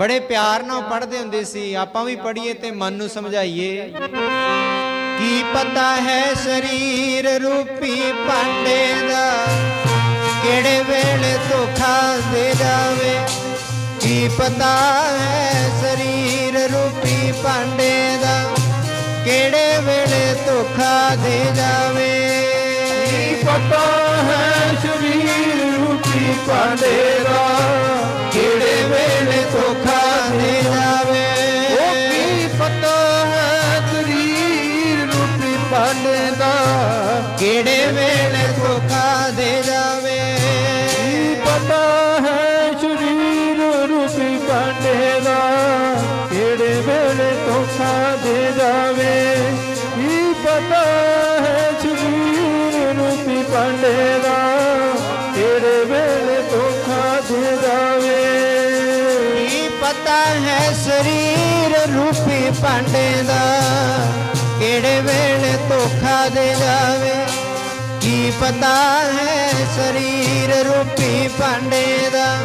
ਬੜੇ ਪਿਆਰ ਨਾਲ ਪੜ੍ਹਦੇ ਹੁੰਦੇ ਸੀ, ਆਪਾਂ ਵੀ ਪੜ੍ਹੀਏ ਤੇ ਮਨ ਨੂੰ ਸਮਝਾਈਏ। ਕੀ ਪਤਾ ਹੈ ਸਰੀਰ ਰੂਪੀ ਭਾਂਡੇ ਦਾ, ਕਿਹੜੇ ਵੇਲੇ ਧੋਖਾ ਦੇ ਜਾਵੇ? ਕੀ ਪਤਾ ਹੈ ਸਰੀਰ ਰੂਪੀ ਭਾਂਡੇ ਦਾ, ਕਿਹੜੇ ਵੇਲੇ ਧੋਖਾ ਦੇ ਜਾਵੇ? ਕੀ ਪਤਾ ਹੈ ਸਰੀਰ ਰੂਪੀ ਭਾਂਡੇ ਦਾ ਦਾ ਕਿਹੜੇ ਵੇਲੇ ਧੋਖਾ ਦੇ ਜਾਵੇ? ਪਤਾ ਹੈ ਸਰੀਰ ਰੂਪੀ ਭਾਂਡੇ ਦਾ ਕਿਹੜੇ ਵੇਲੇ ਧੋਖਾ ਦੇ ਜਾਵੇ? ਕੀ ਪਤਾ ਹੈ ਸਰੀਰ ਰੂਪੀ ਭਾਂਡੇ ਦਾ ਕਿਹੜੇ ਵੇਲੇ ਧੋਖਾ ਦੇ ਜਾਵੇ? ਕੀ ਪਤਾ ਹੈ ਸਰੀਰ ਰੂਪੀ ਭਾਂਡੇ ਦਾ ਕਿਹੜੇ ਵੇਲੇ ਧੋਖਾ ਦੇ ਜਾਵੇ ਕੀ ਪਤਾ ਹੈ ਸਰੀਰ ਰੂਪੀ ਭਾਂਡੇ ਦਾ?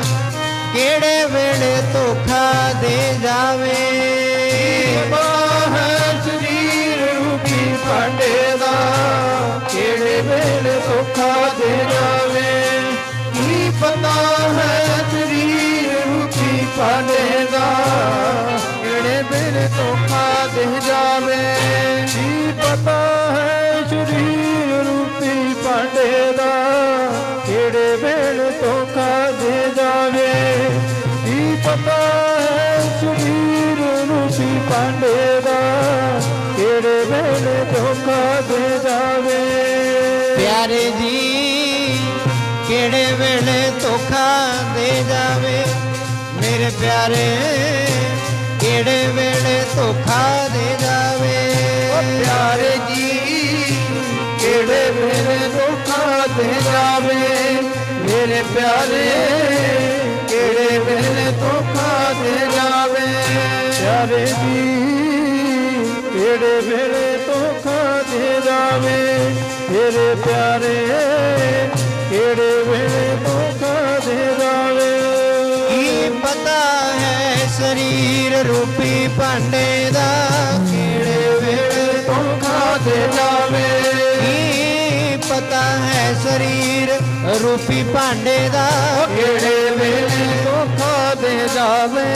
ਕਿਹੜੇ ਵੇਲੇ ਧੋਖਾ ਦੇ ਜਾਵੇ? ਹੈ ਸਰੀਰ ਰੂਪੀ ਭਾਂਡੇ ਦਾ? ਕਿਹੜੇ ਵੇਲੇ ਧੋਖਾ ਦੇ ਜਾਵੇ? ਕੀ ਪਤਾ ਹੈ ਸਰੀਰ ਰੂਪੀ ਭਾਂਡੇ ਦਾ? ਕਿਹੜੇ ਵੇਲੇ ਧੋਖਾ ਦੇ ਜਾਵੇ। ਕੀ ਪਤਾ ਹੈ ਸਰੀਰ ਰੂਪੀ ਭਾਂਡੇ ਦਾ ਕਿਹੜੇ ਵੇਲੇ ਧੋਖਾ ਦੇ ਜਾਵੇ। ਪਿਆਰੇ ਜੀ ਕਿਹੜੇ ਵੇਲੇ ਧੋਖਾ ਦੇ ਜਾਵੇ? ਮੇਰੇ ਪਿਆਰੇ ਕਿਹੜੇ ਵੇਲੇ ਧੋਖਾ ਦੇ ਜਾਵੇ? ਓ ਪਿਆਰੇ ਜੀ ਕਿਹੜੇ ਵੇਲੇ ਧੋਖਾ ਦੇ ਜਾਵੇ। ਮੇਰੇ ਪਿਆਰੇ, ਕਿਹੜੇ ਵੇਲੇ ਧੋਖਾ ਦੇ ਜਾਵੇ ਪਿਆਰੇ ਦੀ ਕਿਹੜੇ ਵੇਲੇ ਧੋਖਾ ਦੇ ਜਾਵੇ ਮੇਰੇ ਪਿਆਰੇ, ਕਿਹੜੇ ਵੇਲੇ ਧੋਖਾ ਦੇ ਜਾਵੇ ਕੀ ਪਤਾ ਹੈ ਸਰੀਰ ਰੂਪੀ ਭਾਂਡੇ ਦਾ? ਰੂਪੀ ਭਾਂਡੇ ਦਾ ਕਿਹੜੇ ਵੇਲੇ ਧੋਖਾ ਦੇ ਜਾਵੇ?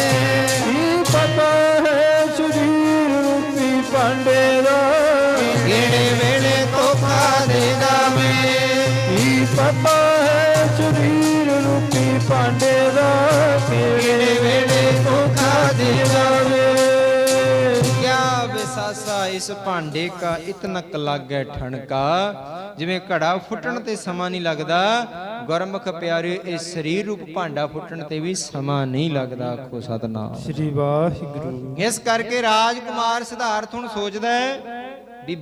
ਕੀ ਪਤਾ ਹੈ ਸਰੀਰ ਰੂਪੀ ਭਾਂਡੇ ਦਾ? ਕਿਹੜੇ ਵੇਲੇ ਧੋਖਾ ਦੇ ਜਾਵੇ? ਕੀ ਪਤਾ ਹੈ ਸਰੀਰ ਰੂਪੀ ਭਾਂਡੇ ਇਸ ਭਾਂਡੇ ਕਾ ਇਤਨਾ ਕ ਲਾਗੈ ਠਣਕਾ। ਜਿਵੇਂ ਘੜਾ ਫੁੱਟਣ ਤੇ ਸਮਾਂ ਨਹੀਂ ਲੱਗਦਾ ਗੁਰਮੁਖ ਪਿਆਰੇ ਇਸ ਸਰੀਰ ਰੂਪ ਭਾਂਡਾ ਫੁੱਟਣ ਤੇ ਵੀ ਸਮਾਂ ਨਹੀਂ ਲੱਗਦਾ ਆਖੋ ਸਤਨਾਮ। ਸ੍ਰੀ ਵਾਹਿਗੁਰੂ। ਇਸ ਕਰਕੇ ਰਾਜਕੁਮਾਰ ਸਿਧਾਰਥ ਹੁਣ ਸੋਚਦਾ ਹੈ ਵੀ